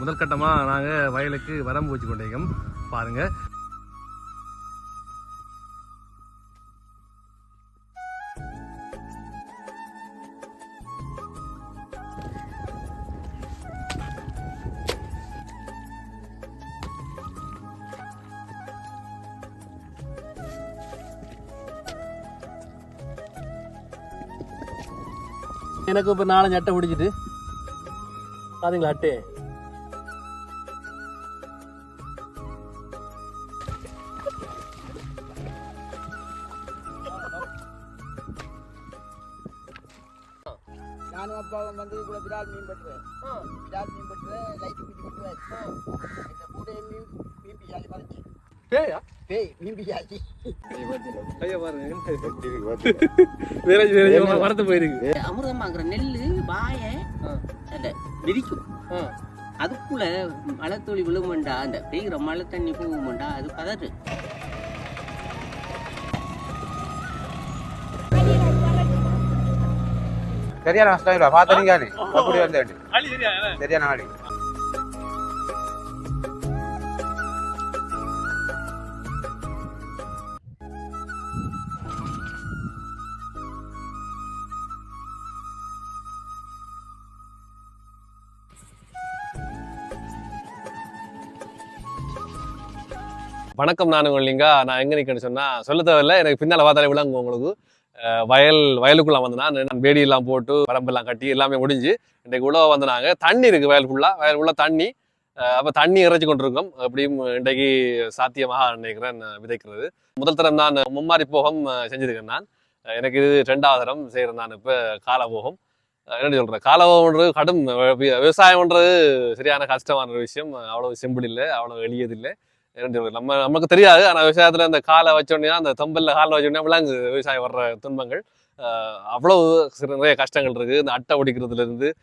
முதல் கட்டமாக நாங்கள் வயலுக்கு வரம்பு வச்சு கொண்டிருக்கோம் பாருங்க. எனக்கு இப்போ நாலஞ்சு அட்டை பிடிச்சிட்டு பார்த்தீங்களா அட்டை? வந்து கூட விரால் மீன் பட்டுவேன் விரால் மீன் பட்டுவேன் லைட்டு குட்டி பட்டுவேன் இந்த கூடையை மீன் மீன் பிஜாலி மறைச்சி பேயா? பேய் மீன் பிஜாலி ஐயா பாருங்க. வரத்து போயிருக்கு. அமிர்தமாங்கிற நெல்லு வாய அந்த விரிக்கும். அதுக்குள்ள மழை துளி விழுமண்டா அந்த பெய்கிற மழை தண்ணி போகுமண்டா அது பதறு. சரியான கஷ்டம் இல்லை பார்த்துறீங்க அப்படி வந்து சரியான ஆடி. வணக்கம் நான் இல்லைங்க நான் எங்க நிற்கணும்னு சொன்னா சொல்ல தேவையில்ல. எனக்கு பின்னால பார்த்தாலே விளங்கும் உங்களுக்கு. வயல் வயலுக்குள்ள வந்தனா நான் வேடியெல்லாம் வேடி எல்லாம் போட்டு வரம்பெல்லாம் கட்டி எல்லாமே முடிஞ்சு இன்றைக்கு உழவ வந்தாங்க தண்ணி இருக்கு வயலுக்குள்ளாக ஃபுல்லா வயல் தண்ணி அப்போ தண்ணி இறைச்சி கொண்டிருக்கோம். அப்படியும் இன்றைக்கு சாத்தியமாக நினைக்கிறேன் விதைக்கிறது. முதல் தரம் நான் மும்மாரி போகம் செஞ்சுருக்கேன் செஞ்சிருக்கேன் நான். எனக்கு இது ரெண்டாவது தரம் செய்கிறேன் நான் இப்போ காலபோகம். என்ன சொல்கிறேன் காலபோகம்ன்றது கடும் விவசாயம்ன்றது சரியான கஷ்டமான ஒரு விஷயம். அவ்வளோ சிம்பிள் இல்லை அவ்வளோ எளியது இல்லை நம்ம நமக்கு தெரியாது. ஆனால் விவசாயத்தில் அந்த காலை வச்சோடனே அந்த தொம்பல்ல காலை வச்சோடனே விலங்கு விவசாயம் வர்ற துன்பங்கள். அவ்வளவு சிறு- நிறைய கஷ்டங்கள் இருக்கு. இந்த அட்டை ஒடிக்கிறதுல இருந்து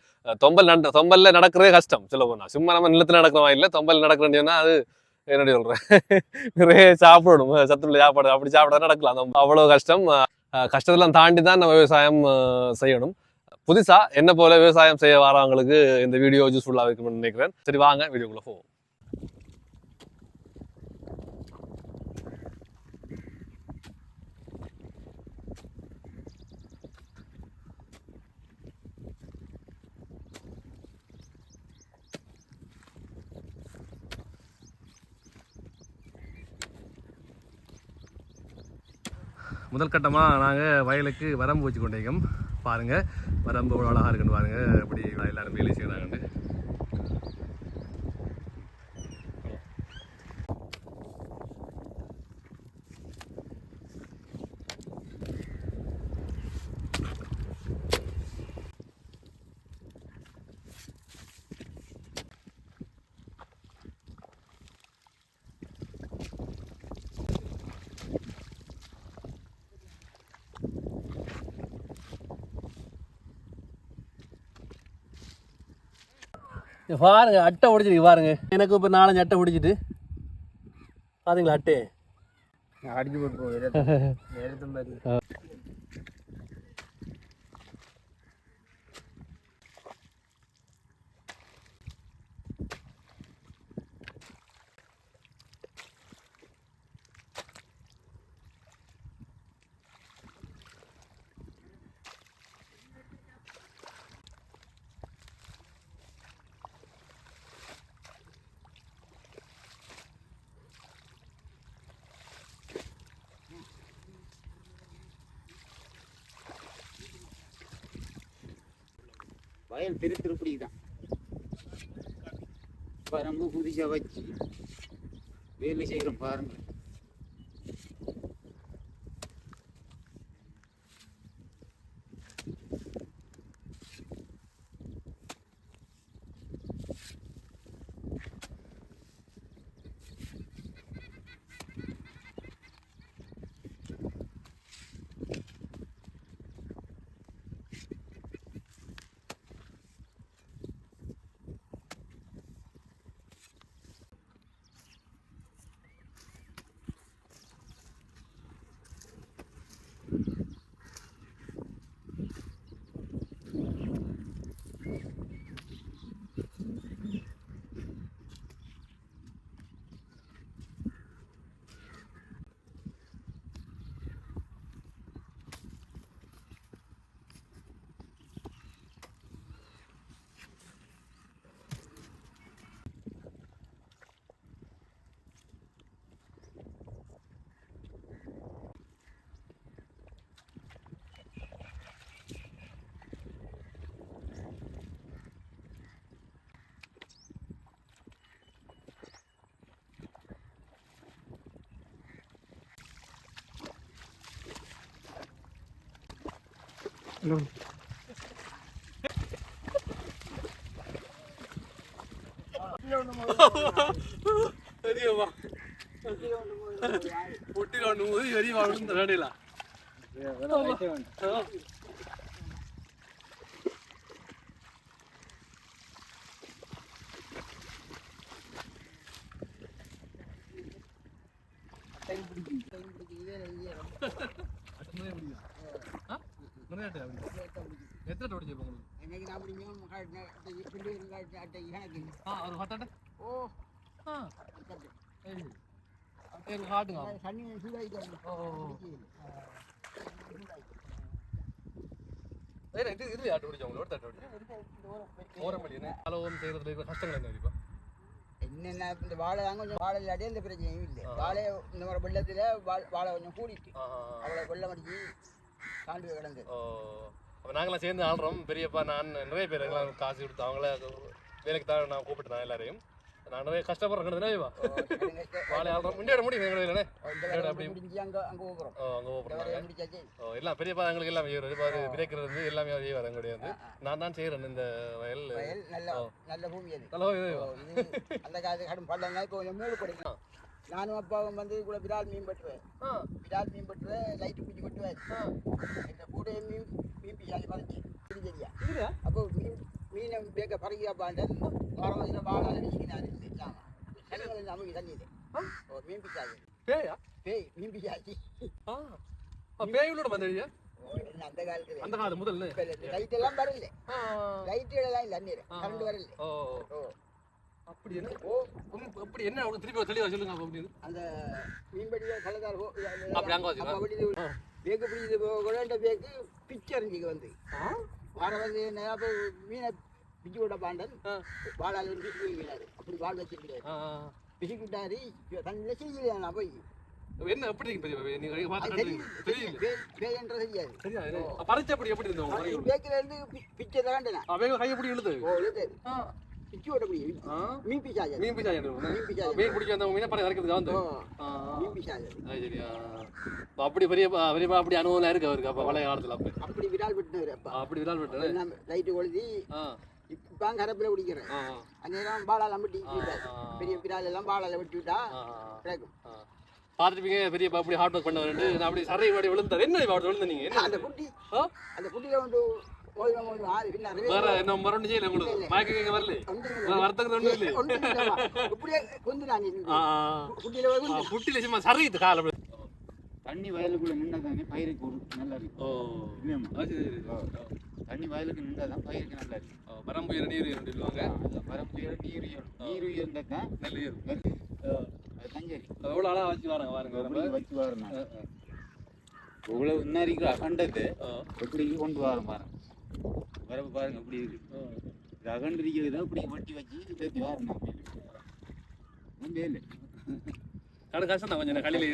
தொம்பல் நட தொம்பல்ல நடக்கிறதே கஷ்டம் சொல்ல போனா சும்மா நம்ம நிலத்துல நடக்கிறவா இல்லை தொம்பல் நடக்கிறேன்னா அது என்னடி சொல்றேன் நிறைய சாப்பிடணும். சத்துள்ள சாப்பாடு அப்படி சாப்பிட நடக்கலாம். அவ்வளோ அவ்வளவு கஷ்டம். கஷ்டத்தெல்லாம் தாண்டி தான் நம்ம விவசாயம் செய்யணும். புதுசா என்ன போல விவசாயம் செய்ய வரவங்களுக்கு இந்த வீடியோ யூஸ்ஃபுல்லாக இருக்கும்னு நினைக்கிறேன். சரி வாங்க வீடியோக்குள்ள போவோம். முதல் கட்டமாக நாங்கள் வயலுக்கு வரம்பு வச்சு கொண்டிருக்கோம் பாருங்கள் வரம்பு எவ்வளோ அழகாக இருக்குன்னு பாருங்கள் அப்படி எல்லாரும் வேலை செய்கிறாங்கன்னு பாருங்க அட்டை உடைச்சிருக்கு பாருங்க. எனக்கு இப்போ நாலஞ்சு அட்டை பிடிச்சிட்டு. பாத்தீங்களா அட்டை? அடிச்சு போட்டு திரு திருப்படி தான். பரம்பு குதிச்ச வச்சு வேலை செய்கிறோம் பாருங்கள் പൊട്ടിലോണ്ട് ഊതി വരി അവിടെ காட்டுங்க இது இதுல ஆட்டு பிடிச்சோம் உங்களோட தட்டு பிடிச்சோம் ஓரம். வழியே அளவும் செய்யறதுல இந்த வாழை தான் கொஞ்சம் வாழை இல்லாட்டி எந்த பிரச்சனையும் இல்லை. இந்த மாதிரி வெள்ளத்தில் வாழை கொஞ்சம் கூடிட்டு. அவ்வளோ வெள்ளம் அடிச்சு தாண்டி கிடந்து. அப்போ நாங்களாம் சேர்ந்து ஆடுறோம் பெரியப்பா நான் நிறைய பேர் காசு கொடுத்து அவங்கள வேலைக்கு தான் நான் கூப்பிட்டு எல்லாரையும். நான் நிறைய கஷ்டப்படுறேன் வாழை முன்னாடி முடியும் எங்களை இல்லைண்ணே அப்படி- முடிஞ்சு அங்கே அங்கே போகிறோம் ஓ எல்லாம் பெரியப்பா எங்களுக்கு எல்லாம் இப்போ அது பிரேக்கர் இருந்து எல்லாமே செய்வார் எங்களுடைய வந்து. நான் தான் செய்கிறேன் இந்த வயல். நல்ல பூமி நல்லா அந்த காலத்து கடும் பள்ளம் இப்போ மூடு கிடைக்கும் நானும் அப்பாவும் வந்து கூட விரால் மீன் பட்டுவேன் விரால் மீன் பட்டுவேன் லைட்டு குஞ்சு பட்டுவேன் ஆ. இந்த கூட மீன் மீன் சரியா இதுலையா அப்போ மீன் மீனை பேக்க வந்து வாழை அடிச்சுக்கினாரு சனிகளை நமக்கு தண்ணியில் ஓ மீன் பிசாலி பேயா பேய் மீன் பிசாச்சி ஆ ஆ, பேயோட வந்துடுறியா அந்த காலத்துல அந்த காலம் முதல்ல லைட் எல்லாம் வரல லைட் எல்லாம் இல்லை ஆ. கரண்ட் வரல ஓ அப்படி என்ன ஓ அப்படி என்ன அவங்க திருப்பி தெளிவா சொல்லுங்க அப்ப அப்படின்னு அந்த மீன்படி கலந்தால் போ அப்படி அங்க அப்படி ஆ. பேக்கு பிடிச்சது கொண்டாண்ட பேக்கு பிச்சரிஞ்சிக்கு வந்து வார வந்து அப்போ மீனை பிச்சு விட பாண்டன். வாழால் வந்து பிச்சு விடுகிறாரு அப்படி வாழ் வச்சிருக்கிறாரு விட்டாரு தண்ணியில் நான் போய். என்ன எப்படி பெரிய மீன் பிச்சாஜா மீன் பிச்சா மீன் பிடிக்க அந்த மீனை பறக்க இறக்கிறதுக்கு வந்து மீன் பிச்சாஜா அது சரியா அப்ப அப்படி பெரிய பெரியப்பா அப்படி அனுபவம் இருக்கு அவருக்கு அப்ப பழைய காலத்துல அப்ப. அப்படி விரால் விட்டுனவர் அப்பா. ஆ, அப்படி விளாட் விட்டேன் லைட்டு கொளுத்தி இப்போ கரப்பில் குடிக்கிறேன். அந்நேரம் பாலாலாம் வெட்டி. பெரிய பிரால் எல்லாம் பாலால வெட்டி விட்டா கிடைக்கும் பார்த்துருப்பீங்க பெரிய அப்படி ஹார்ட் ஒர்க் பண்ண ரெண்டு. நான் அப்படி சரை வாடி விழுந்தார். என்ன இப்ப விழுந்த நீங்க அந்த குட்டி? அந்த குட்டியில வந்து அப்படி தண்ணி வயலுக்குள்ள நின்னா தானே பயிருக்கு நல்லா இருக்கும் தண்ணி வயலுக்கு நின்றா தான் பயிருக்கு நல்லா இருக்கும் ஓ, வரம்புயர நீர் சொல்லுவாங்க? வரம்புயர நீர் உயரும் நீர் உயர்ந்தா தான் நெல். அது தஞ்சரி எவ்வளோ அழகா வச்சு வராங்க எப்படி வரம்ப? வச்சு வரணும் இவ்வளவு இன்னரிக்கு அகண்டது. எப்படி கொண்டு வரோம் பாருங்க. வரப்பு பாருங்க எப்படி இருக்கு. இது அகண்டிருக்கிறது அப்படி வட்டி வச்சு தேத்தி வரணும் இல்லை. கடை கஷ்டம் தான் கொஞ்சம் தான், களியில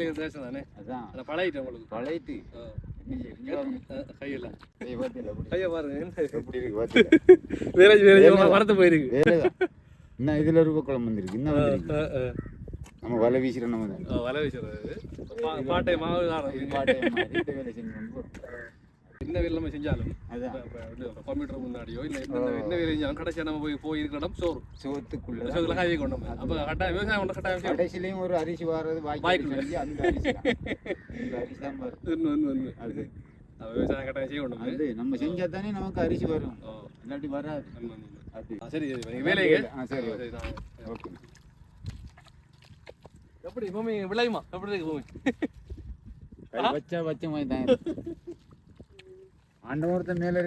இருக்கிற கஷ்டம் தானே? அதான். அதை பழகிட்டேன் உங்களுக்கு. பழையத்து இன்னும் இதுல ரூபா குளம் வந்திருக்கு இன்னும் நம்ம வலை வீசுற நம்ம வலை வீசுறது? பாட்டை மாவு வேலை செஞ்சு. என்ன வேலை நம்ம செஞ்சாலும் கம்ப்யூட்டர் முன்னாடியோ இல்லை என்ன வேலை செஞ்சாலும் கடைசியாக நம்ம போய் போய் இருக்கிற இடம் சோறு சோத்துக்குள்ள சோத்துல காய் கொண்டு அப்போ கட்டாயம் விவசாயம் கொண்டு கட்டாயம். கடைசிலையும் ஒரு அரிசி வாரது வாய்க்கு அந்த அரிசி தான். அது. விவசாயம் கட்டாயம் செய்ய கொண்டு அது. நம்ம செஞ்சா தானே நமக்கு அரிசி வரும். இல்லாட்டி வராது. சரி சரி. ஆ, சரி, ஓகே. சரி. நான் ஓகே. எப்படி பூமி விளையுமா? எப்படி இருக்கு பூமி? வச்சா வச்ச மாதிரி தான் ஆண்டவன் ஒருத்தன் மேல.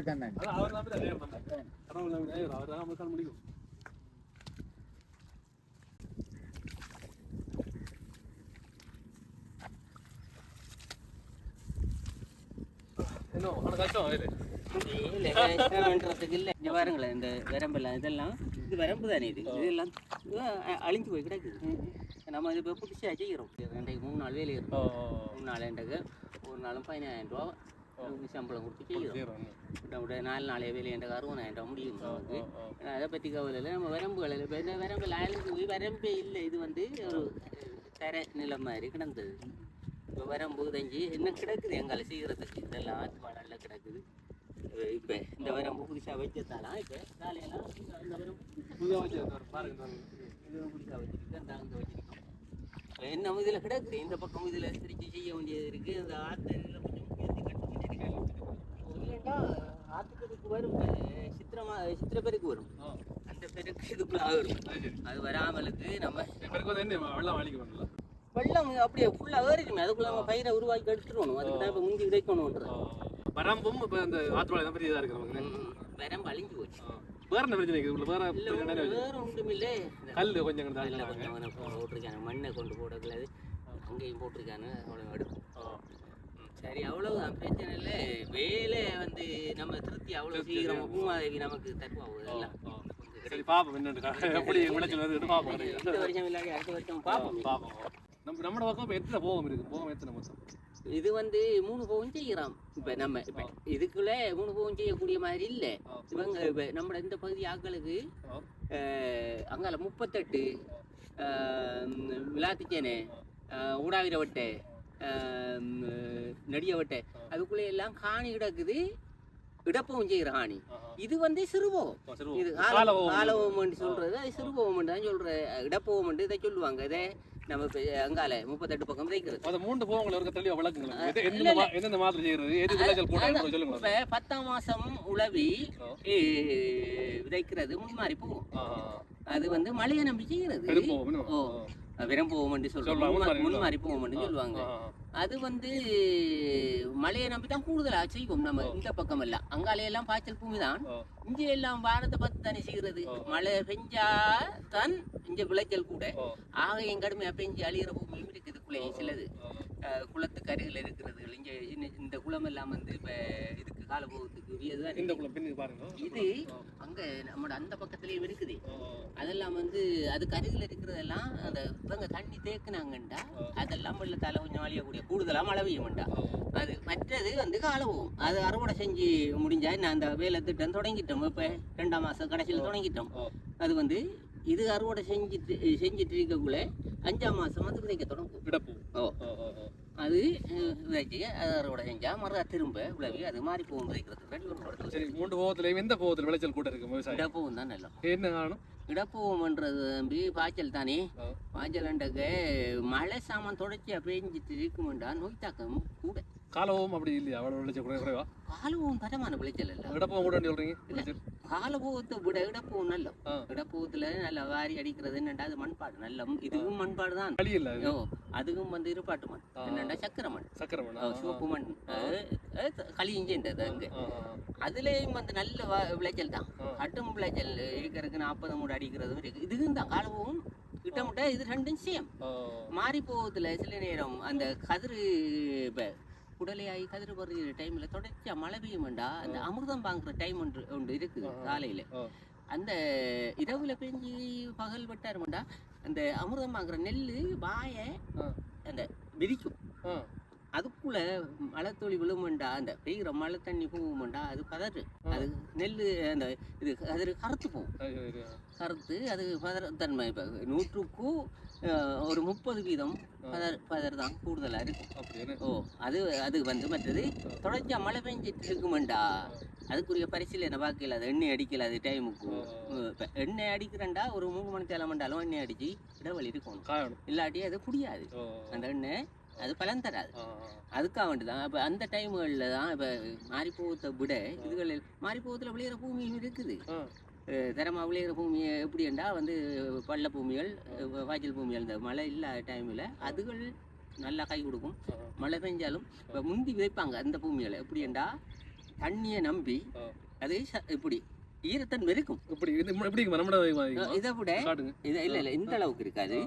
இங்க பாருங்களேன் இந்த வரம்பெல்லாம் இதெல்லாம் இது வரம்பு தானே இது இதெல்லாம் அழிஞ்சு போய் கிடக்குது நம்ம இது இப்போ புதுசாக செய்கிறோம் இன்றைக்கு மூணு நாள் வேலை இருக்கும். மூணு நாள் இன்றைக்கு ஒரு நாளும் பதினாயிரம் ரூபா சம்பளம் கொடுத்து செய்கிறோம் விட நாலு நாளே வேலை என்ற அறுபதாயிரம் ரூபா முடியும் நமக்கு. ஆனா, அதை பற்றி கவலை இல்லை. நம்ம வரம்புகள் இப்போ இந்த வரம்பில் ஆளுக்கு வரம்பே இல்லை. இது வந்து ஒரு தர நிலம் மாதிரி கிடந்தது. இப்போ வரம்பு தஞ்சி இன்னும் கிடக்குது? எங்களை செய்கிறதுக்கு இதெல்லாம் ஆத்து மணல்ல கிடக்குது. இப்போ இந்த வரம்பு புதுசாக வச்சதாலாம் இப்போ காலையெல்லாம் இந்த வரம்பு புதுசா வச்சு பாருங்க இது புதுசாக வச்சிருக்கு அந்த அங்கே வச்சிருக்கோம். என்ன இதில் கிடக்குது? இந்த பக்கம் இதில் திருச்சி செய்ய வேண்டியது இருக்குது இந்த ஆற்று இதில் கொஞ்சம் உயர்த்தி கட்ட வேண்டியது இருக்கு இல்லைன்னா ஆற்றுக்கு வரும் சித்திரமா சித்திர பெருக்கு வரும் அந்த பெருக்கு இதுக்குள்ள வரும் அது வராமலுக்கு நம்ம வெள்ளம் வெள்ளம் அப்படியே ஃபுல்லாக ஏறிடுமே. அதுக்குள்ள நம்ம பயிரை உருவாக்கி எடுத்துருவோம் அதுக்கு தான் இப்போ முந்தி விதைக்கணும்ன்றது வரம்பும் இப்போ இந்த ஆற்றுவாழை தான் பெரிய இதாக இருக்கு நமக்கு. வெரம் அழிஞ்சு போச்சு. வேற என்ன பிரச்சனை இருக்குது வேற. வேற ஒன்றுமில்லை கல் கொஞ்சம் போட்டிருக்காங்க. மண்ணை கொண்டு போடக்கூடாது. அங்கேயும் போட்டிருக்காங்க. அவ்வளோ எடுக்கும் ம், சரி அவ்வளவுதான் பிரச்சனை இல்லை வேலை வந்து நம்ம திருப்தி அவ்வளோ சீக்கிரம் பூமாதேவி நமக்கு தருவாங்க இதெல்லாம் சரி பாப்போம் என்னன்னு எப்படி விளைச்சல் வருது பாப்போம் இந்த வருஷம் இல்லாட்டி அடுத்த வருஷம் பார்ப்போம் பாப்போம். நம்ம நம்மட பக்கம் இப்போ எத்தனை போகம் இருக்கு? போகம் எத்தனை மொத்தம் இது வந்து மூணு போகம் செய்கிறோம் இப்போ நம்ம இப்போ இதுக்குள்ள மூணு போகம் செய்யக்கூடிய மாதிரி இல்லை. இவங்க இப்போ நம்ம இந்த பகுதி ஆட்களுக்கு ஆ. அஹ், அங்கால முப்பத்தெட்டு விளாத்திச்சேனு ஊடாவிரவட்டை நடியவட்டை. அதுக்குள்ளே எல்லாம் காணி கிடக்குது. இடப்பவும் செய்கிற காணி. இது வந்து சிறுபோகம் இது காலவோமன் சொல்றது. அது சிறுபோகம் தான் சொல்ற. இடப்போவம் இதை சொல்லுவாங்க. இதை நம்ம அங்கால முப்பத்தெட்டு பக்கம் விதைக்கிறது அந்த மூன்று போகங்களை இருக்க தெளிவா விளக்குங்களேன். எந்தெந்த மாதிரி செய்யறது? எது விளைச்சல் அதான். சொல்லுங்க இப்ப பத்தாம் மாசம் உழவி விதைக்கிறது முன்மாறி போகும். அது வந்து மழையை நம்பி செய்கிறது. ஓ. விரம்போவம் சொல்றாங்க, சொல்லுவாங்க. முன்மாறி போவோம்னு சொல்லுவாங்க. அது வந்து மழையை நம்பி தான் கூடுதலா செய்வோம் நம்ம இந்த பக்கம் எல்லாம் அங்காலே எல்லாம் பாய்ச்சல் பூமி தான். இங்க எல்லாம் வாரத்தை பார்த்து தானே செய்கிறது. மழை பெஞ்சா தான் இங்க விளைச்சல் கூட. ஆகையும் கடுமையா பெஞ்சு அழியிற பூமியும் இருக்குது. சிலது. குளத்துக்கு அருகில் இருக்கிறது. இங்க இந்த- குளம் எல்லாம் வந்து இப்ப இதுக்கு காலபோகத்துக்கு உரியதுதான் இந்த குளம் பாருங்க. இது அங்க நம்மட அந்த பக்கத்துலயும் இருக்குது. அதெல்லாம் வந்து அதுக்கு அருகில் இருக்கிறதெல்லாம் அந்த இவங்க தண்ணி தேக்குனாங்கண்டா. அதெல்லாம் வெள்ளத்தால கொஞ்சம் அழியக்கூடிய கூடுதலா மழை பெய்யும்டா அது மற்றது வந்து காலவும் அது அறுவடை செஞ்சு முடிஞ்சா நான் அந்த வேலை திட்டம் தொடங்கிட்டோம். இப்போ ரெண்டாம் மாசம் கடைசியில் தொடங்கிட்டோம். அது வந்து இது அறுவடை செஞ்சுட்டு செஞ்சுட்டு இருக்கக்குள்ள அஞ்சாம் மாசம் வந்து விதைக்க தொடங்கும். விடப்பூ ஓ அது விதைச்சு அது அறுவடை செஞ்சா மறுதா திரும்ப உழவி அது மாறி போகும் படத்துல. சரி மூன்று போகத்துலயும் எந்த போகத்துல விளைச்சல் கூட இருக்கு விவசாயம். இடப்பவும் தான் நல்லா. என்ன காரணம்? இடப்பூவம்ன்றது தம்பி பாய்ச்சல் தானே. பாய்ச்சல்ன்றக்கு மழை சாமான் தொடர்ச்சியாக பேஞ்சிட்டு இருக்குமெண்டா நோய் தாக்கம் கூட. காலவும் அப்படி இல்லையா? அவ்வளவு விளைச்சல் குறை குறைவா? காலவும் தரமான விளைச்சல் இல்லை. விடப்பவும் கூட சொல்றீங்க காலபோகத்தை விட இடப்பூவம் நல்ல ஆ. இடப்பூவத்தில் நல்ல வாரி அடிக்கிறது என்னண்டா? அது மண்பாடு நல்ல இதுவும் மண்பாடு தான் வழி இல்ல. ஓ அதுவும் வந்து இருப்பாட்டு மண். என்னண்டா? சக்கரை மண். சக்கரை மண்ணா? ஓ, சிவப்பு மண். அங்கே. ஆ, ஆ, ஆ. அதுலேயும் வந்து நல்ல விளைச்சல் தான். கட்டும் விளைச்சல் இருக்கிறதுக்கு நாற்பது மூடு அடிக்கிறதும் இருக்கு. இதுவும் தான் காலவும் கிட்டமுட்ட இது ரெண்டும் சேம். மாறி போகுதுல சில நேரம் அந்த கதிர் இப்போ குடலையாகி கதிர் பறிக்கிற டைம்ல தொடர்ச்சியா மழை பெய்யுமெண்டா அந்த அமிர்தம் வாங்குற டைம் ஒன்று ஒன்று இருக்குது ஆ. காலையில. அந்த இரவுல பெஞ்சு பகல் விட்டாருமெண்டா அந்த அமிர்தம் வாங்குற நெல் வாயை. அந்த விரிக்கும். அதுக்குள்ள மழை துளி விழுமெண்டா அந்த பெய்கிற மழை தண்ணி போகுமெண்டா? அது பதறு. அது நெல் அந்த இது கதிர் கருத்து போகும். கருத்து அது பதறத்தன்மை இப்போ நூற்றுக்கு அஹ், ஒரு முப்பது வீதம் பதர் பதர் தான் கூடுதலாக இருக்கும். ஓ அது அது வந்து மற்றது தொடர்ச்சியா மழை பெஞ்சிட்டு இருக்குமெண்டா? அதுக்குரிய பரிசீலனை பார்க்கல? அது எண்ணெய் அடிக்கல அது டைமுக்கு. இப்போ எண்ணெய் அடிக்கிறேன்டா ஒரு மூணு மணி தேலை மண்டாலும் எண்ணெய் அடிச்சு இடைவெளி இருக்கணும் காயணும். இல்லாட்டி அது புடியாது. ஓ. அந்த எண்ணெய் அது பலன் தராது. அதுக்காக வேண்டி தான் இப்போ அந்த டைமுகளில் தான் இப்போ மாரிப்போகத்தை விட இதுகளில் மாரிப்போகத்தில் விளையிற பூமியும் இருக்குது. ஆ. அஹ் தரமா விளையிற பூமியை எப்படிண்டா வந்து பள்ள பூமிகள் வாய்ச்சல் பூமிகள் இந்த மழை இல்லாத டைமில் அதுகள் நல்லா கை கொடுக்கும். மழை பெஞ்சாலும் இப்போ முந்தி விதைப்பாங்க அந்த பூமிகளை எப்படிண்டா தண்ணியை நம்பி. அது இப்படி ஈரத்தன்மை இருக்கும். இப்படி அஹ் இதை விட இது இல்லை இல்லை இந்த அளவுக்கு இருக்காது.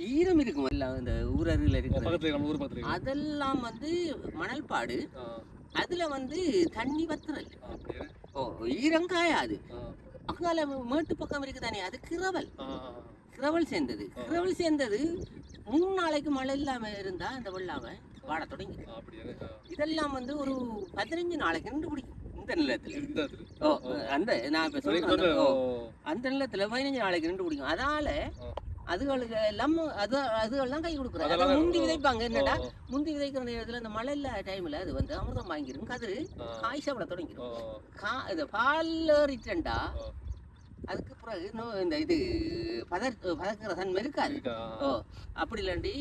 ஈரம் இருக்கும் இந்த ஊர் பக்கத்துல இருக்கு. அதெல்லாம் வந்து மணல்பாடு. அதுல வந்து தண்ணி வத்துறல். ஓ ஈரம் காயாது. அங்கால மேட்டு பக்கம் இருக்குதானே அது கிரவல். கிரவல் சேர்ந்தது. கிரவல் சேர்ந்தது மூணு நாளைக்கு மழை இல்லாம இருந்தா அந்த வெள்ளாம வாட தொடங்கி. இதெல்லாம் வந்து ஒரு பதினஞ்சு நாளைக்கு நின்று பிடிக்கும் இந்த நிலத்துல. ஓ அந்த நான் இப்ப சொல்றேன். அந்த- நிலத்துல பதினஞ்சு நாளைக்கு நின்று பிடிக்கும் அதால. அதுகளுக்கு எல்லாம் அது அதுகள்லாம் கை கொடுக்குறாங்க அதை முந்தி. விதைப்பாங்க. என்னடா? முந்தி விதைக்கிற நேரத்துல இந்த மழை இல்ல டைம்ல அது வந்து அமிர்தம் வாங்கிரும். கதிரு காய் சாப்பிட தொடங்கிடும் கா இது பால் ஏறிட்டா. அதுக்கு பிறகு நோ- இந்த இது பதர் பதக்கிற தன்மை இருக்காது. இருக்கா? ஓ அப்படி இல்லாண்டி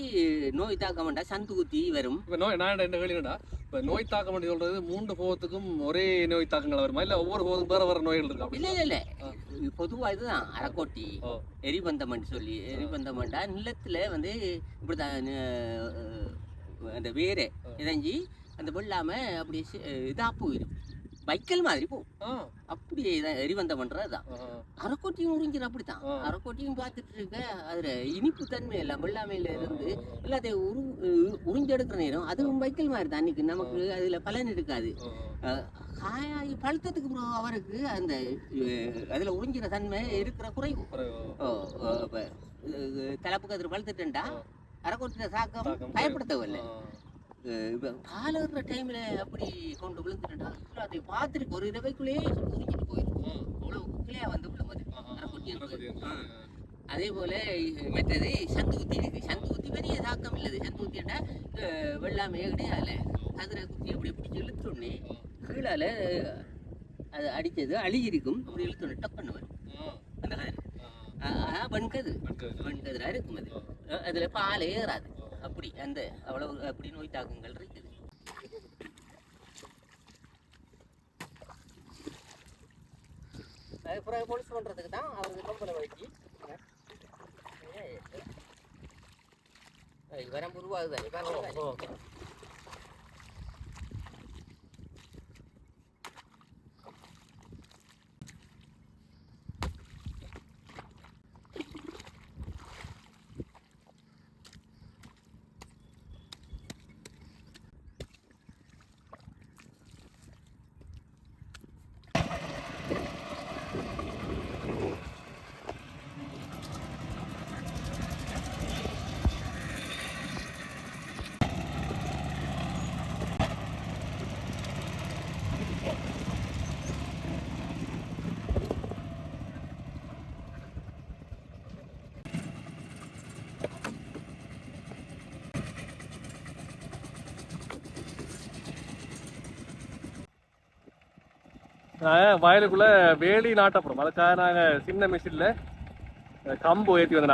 நோய் தாக்க வேண்டாம் சந்து குத்தி வரும். இப்ப நோய் நான் என்ன கேள்விடா இப்ப நோய் தாக்கம் பண்ணி சொல்றது மூன்று போகத்துக்கும் ஒரே நோய் தாக்கங்கள் வருமா? இல்ல ஒவ்வொரு போகத்துக்கும் வேற வேற நோய்கள் இருக்கா? இல்ல இல்ல இல்ல. இது பொதுவா இதுதான் அரைக்கோட்டி. ஓ. எரிபந்தம் சொல்லி எரிபந்தம்டா நிலத்துல வந்து இப்படிதான் அந்த வேரை இறங்கி அந்த வெள்ளாம அப்படி இதா போயிடும் வைக்கல் மாதிரி போகும் ஆ, அப்படி இதான் எரிபந்தம்ன்றது தான் ஆ, அரைக்கோட்டியும் உறிஞ்சின அப்படித்தான். அரைக்கோட்டியும் பார்த்துட்டு இருக்க அதுல இனிப்பு தன்மை எல்லாம் வெள்ளாமையில இருந்து எல்லாத்தையும் உரு உ- உறிஞ்செடுக்கிற நேரம் அதுவும் வைக்கல் மாதிரி தான். அன்னைக்கு நமக்கு அதுல பலன் இருக்காது. காயாகி பழுத்ததுக்கு அப்புறம் அவருக்கு அந்த அதுல உறிஞ்சிற தன்மை இருக்கிற குறைவு. அப்புறம் ஓ, ஓ, இப்ப, அஹ், தலைப்பு கதிர் பழுத்துட்டா அரைக்கோட்டின தாக்கம் தாக்கம் பயப்பட தேவையில்லை ஆ, இப்போ பாலற டைம்ல அப்படி கொண்டு விழுந்துட்டா அதை பார்த்துட்டு ஒரு இரவைக்குள்ளேயே உறிஞ்சிட்டு போயிடும் ம். அவ்வளவு கிளையா வந்து இருக்குது. இருக்கு. அதே போல மற்றது சந்து குத்தி இருக்கு. சந்து குத்தி பெரிய தாக்கம் இல்லது. சந்து குத்திட்டா வெள்ளாமையே கிடையாது கதிரை குத்தி அப்படி பிடிச்சி இழுத்தோடனே கீழால அது அடிச்சது அழியிருக்கும் அப்படி இழுத்தோடனே டக்குன்னு வரும். அந்த கதிர். அதான் அடுத்தது. வெண்கதிரா இருக்கும் அது. அதுல பாலே ஏறாது. அப்படி அந்த அவ்வளவு அப்படி நோய் தாக்கங்கள் இருக்குது. அது பிறகு பொலிஸ் பண்றதுக்கு தான் அவருக்கு கம்பளை வச்சு வரம் உருவாகுதானே பாருங்க வயலுக்குள்ள வேலி நாட்டப்படும். அதுக்காக நாங்கள் சின்ன மிஷினில் கம்பு ஏற்றி வந்து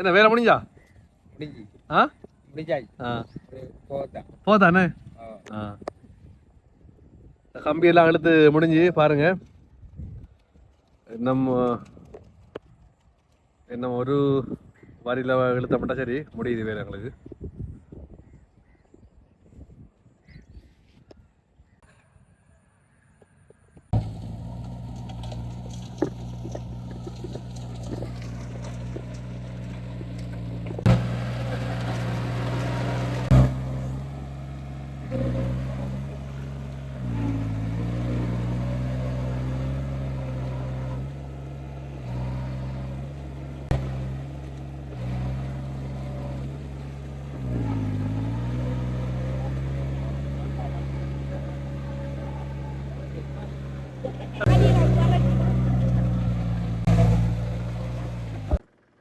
என்ன வேலை முடிஞ்சா? ஆ போதான் கம்பியெல்லாம் இழுத்து முடிஞ்சு பாருங்க. நம்ம இன்னும் ஒரு வரியில் இழுத்தப்பட்டா சரி முடியுது வேலை எங்களுக்கு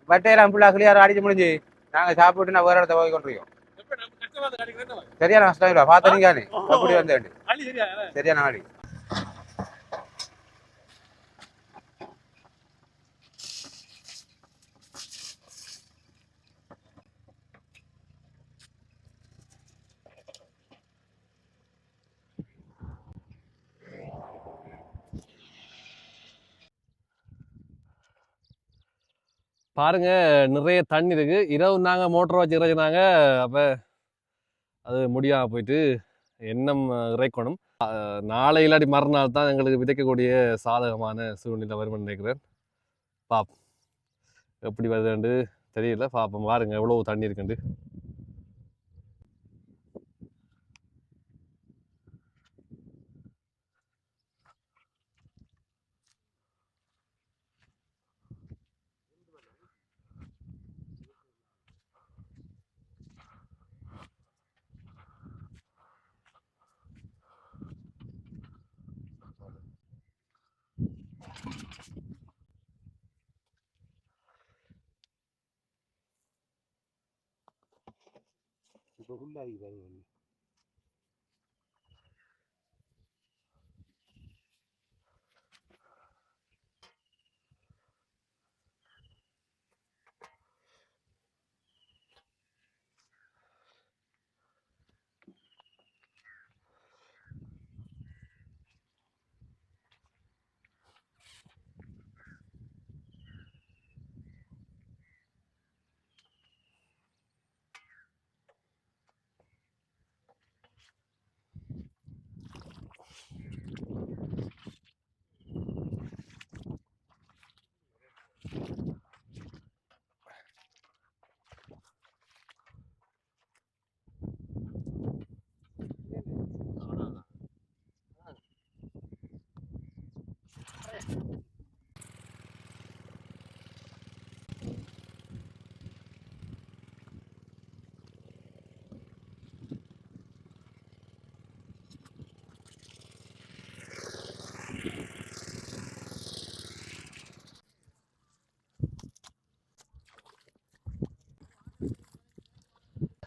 வட்டையெல்லாம் ஃபுல்லாக கிளியார் அடிச்சு முடிஞ்சு நாங்கள் சாப்பிட்டு நான் வேறு இடத்த போய் கொண்டிருக்கோம். சரியான கஷ்டம் இல்லை பார்த்துறீங்க அப்படி சரியான ஆடி பாருங்க நிறைய தண்ணி இருக்கு. இரவு நாங்கள் மோட்டர் வச்சு இறைச்சினாங்க அப்போ அது முடியாம போயிட்டு எண்ணம் இறைக்கணும். நாளை இல்லாட்டி மறுநாள் தான் எங்களுக்கு விதைக்கக்கூடிய சாதகமான சூழ்நிலை வரும்னு நினைக்கிறேன். பாப் எப்படி வருதுன்னு தெரியல. பாப்போம் பாருங்க எவ்வளோ தண்ணி இருக்குண்டு. 이거 혼나기 가는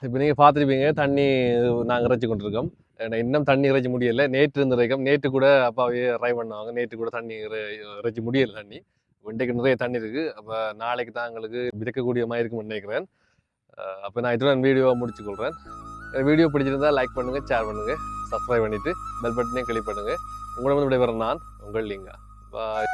இப்போ நீங்கள் பார்த்துருப்பீங்க தண்ணி நாங்கள் இறைச்சி கொண்டிருக்கோம். இன்னும் தண்ணி இறைச்சி முடியலை. நேற்று இருந்த வரைக்கும் நேற்று கூட அப்பாவே ட்ரை பண்ணுவாங்க நேற்று கூட தண்ணி இறைச்சி முடியலை தண்ணி. இன்றைக்கு நிறைய தண்ணி இருக்குது அப்போ நாளைக்கு தான் எங்களுக்கு விதைக்கக்கூடிய மாதிரி இருக்கும்னு நினைக்கிறேன். அப்போ நான் இதுடன் வீடியோவை முடிச்சுக்கொள்கிறேன் வீடியோ பிடிச்சிருந்தால் லைக் பண்ணுங்கள் ஷேர் பண்ணுங்கள் சப்ஸ்கிரைப் பண்ணிவிட்டு பெல் பட்டனையும் கிளிக் பண்ணுங்கள் உங்களை வந்து விடைபெற நான் உங்கள் லிங்கா. பாய்